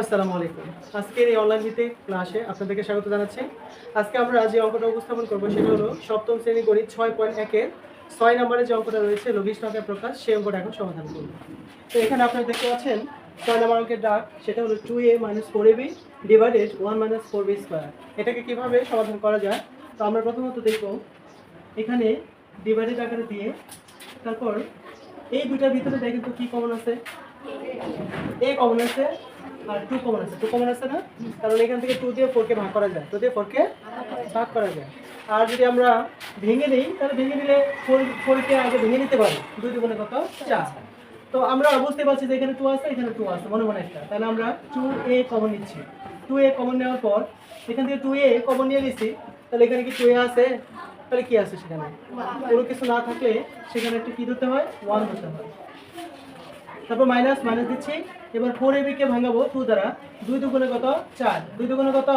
আসসালামু আলাইকুম। আজকের এই অনলাইন ভিত্তিক ক্লাসে আপনাদেরকে স্বাগত জানাচ্ছি। আজকে আমরা যে অঙ্কটা উপস্থাপন করব সেটা হলো সপ্তম শ্রেণি গণিত ছয় পয়েন্ট একের ছয় নম্বরের যে অঙ্কটা রয়েছে, লঘিষ্ঠ আকার প্রকাশ, সেই অঙ্কটা এখন সমাধান করব। তো এখানে আপনারা দেখতে পাচ্ছেন, ছয় নম্বর অঙ্কের ডাক, সেটা হলো two A minus four A B divided one minus four B square এটাকে কীভাবে সমাধান করা যায়? তো আমরা প্রথমত দেখব, এখানে ডিভাইডেড আকারে দিয়ে, তারপর এই দুটার ভিতরে দেখেন তো কী কমন আছে? এ কমন আছে আর টু কমন আছে। টু কমন আছে না? কারণ এখান থেকে টু দিয়ে ফোরকে ভাগ করা যায়। টু দিয়ে ফোরকে ভাগ করা যায়। আর যদি আমরা ভেঙে নিই, তাহলে ভেঙে নিলে ফোর ফোরকে আগে ভেঙে নিতে পারি। দুই দুগুণে কত? চার। তো আমরা বুঝতে পারছি যে এখানে টু আছে, এখানে টু আছে, মনে মনে একটা। তাহলে আমরা টু এ কমন নিচ্ছি। টু এ কমন নেওয়ার পর, এখান থেকে টু এ কমন নিয়ে নিচ্ছি তাহলে এখানে কি টু এ আছে? তাহলে কি আছে সেখানে? কোনো কিছু না থাকলে সেখানে একটু কি ধরতে হয়? ওয়ান ধরতে হয়। তারপর মাইনাস মাইনাস দিচ্ছি। এবার ফোর এবি কে ভাঙাবো টু দ্বারা। দুই দুগুণে কত? চার। দুই দুগুণে কত?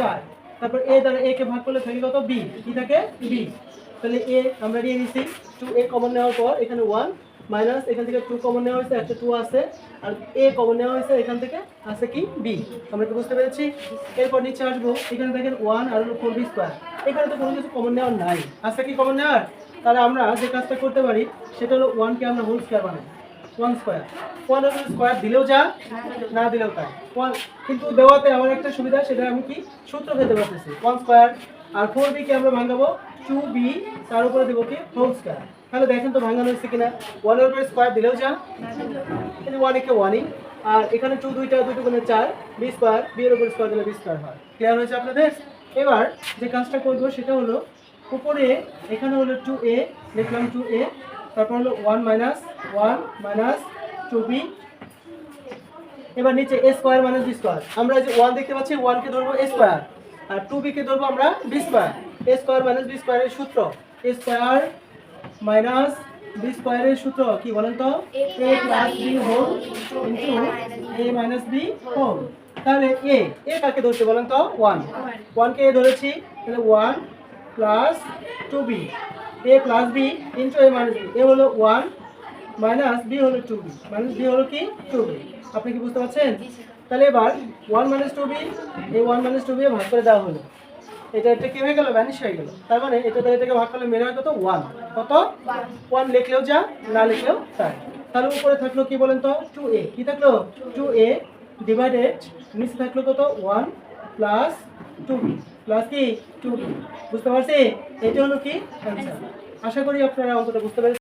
চার। তারপর এ দ্বারা এ কে ভাগ করলে থাকে কত? বি কি থাকে বি তাহলে এ আমরা নিয়ে নিচ্ছি টু এ কমন নেওয়ার পর এখানে ওয়ান মাইনাস এখান থেকে টু কমন নেওয়া হয়েছে একটা টু আছে। আর এ কমন নেওয়া হয়েছে এখান থেকে আছে কি? বি আমরা কি বুঝতে পেরেছি? এরপর নিচে আসব। এখানে দেখেন ওয়ান আর হলো ফোর বি স্কোয়ার এখানে তো কোনো কিছু কমন নেওয়ার নাই। আছে কি কমন নেওয়ার? তাহলে আমরা যে কাজটা করতে পারি সেটা হলো ওয়ানকে আমরা হোল স্কোয়ার বানাই। ওয়ান স্কোয়ার ওয়ান স্কোয়ার দিলেও যা, না দিলেও তাই ওয়ান কিন্তু দেওয়াতে আমার একটা সুবিধা, সেটা আমি কি সূত্র পেতে পারতেছি ওয়ান স্কোয়ার আর ফোর বিকে আমরা ভাঙাবো টু বি তার উপরে দেবো কি হোল স্কোয়ার তাহলে দেখেন তো ভাঙানো হচ্ছে কিনা। ওয়ানের উপরে স্কোয়ার দিলেও যা। কিন্তু ওয়ান একে ওয়ানই আর এখানে টু দুইটা, দুটো কোনো চার বি স্কোয়ার বি এর উপর স্কোয়ার দিলে বি স্কোয়ার হয়। ক্লিয়ার হয়েছে আপনাদের? এবার যে কাজটা করব, সেটা হলো, উপরে এখানে হলো টু এ লিখলাম টু এ তারপর হলো one minus one minus two B এবার নিচে A square minus B square আমরা যে ওয়ান দেখতে পাচ্ছি ওয়ানকে ধরবো এ স্কোয়ার আর টু বিকে ধরবো আমরা B square A square minus B স্কোয়ারের সূত্র। এ স্কোয়ার মাইনাস বি স্কোয়ারের সূত্র কি বলেন তো? A plus B whole into A minus B whole তাহলে এ এ কাকে ধরছে বলেন তো? ওয়ান ওয়ানকে এ ধরেছি? তাহলে one plus two B A plus B into A minus B A হলো ওয়ান মাইনাস বি হলো টু বি মাইনাস বি হলো কি? টু বি আপনি কি বুঝতে পারছেন? তাহলে এবার ওয়ান মাইনাস টু বি এই ওয়ান মাইনাস টু বি ভাগ করে দেওয়া হলো। এটা এটা কি হয়ে গেল? ভ্যানিশ হয়ে গেল। তার মানে এটা দ্বারা এটাকে ভাগ করলে মেরে হয় কত? ওয়ান কত? ওয়ান লিখলেও যা, না লিখলেও তাই তাহলে উপরে থাকল কি বলেন তো? টু এ কি থাকল? টু এ ডিভাইডেড নিচে থাকল কত? One plus two B plus কি? টু বুঝতে পারছি? এটা হলো কি? অ্যান্সার আশা করি আপনারা অন্তত বুঝতে পেরেছেন।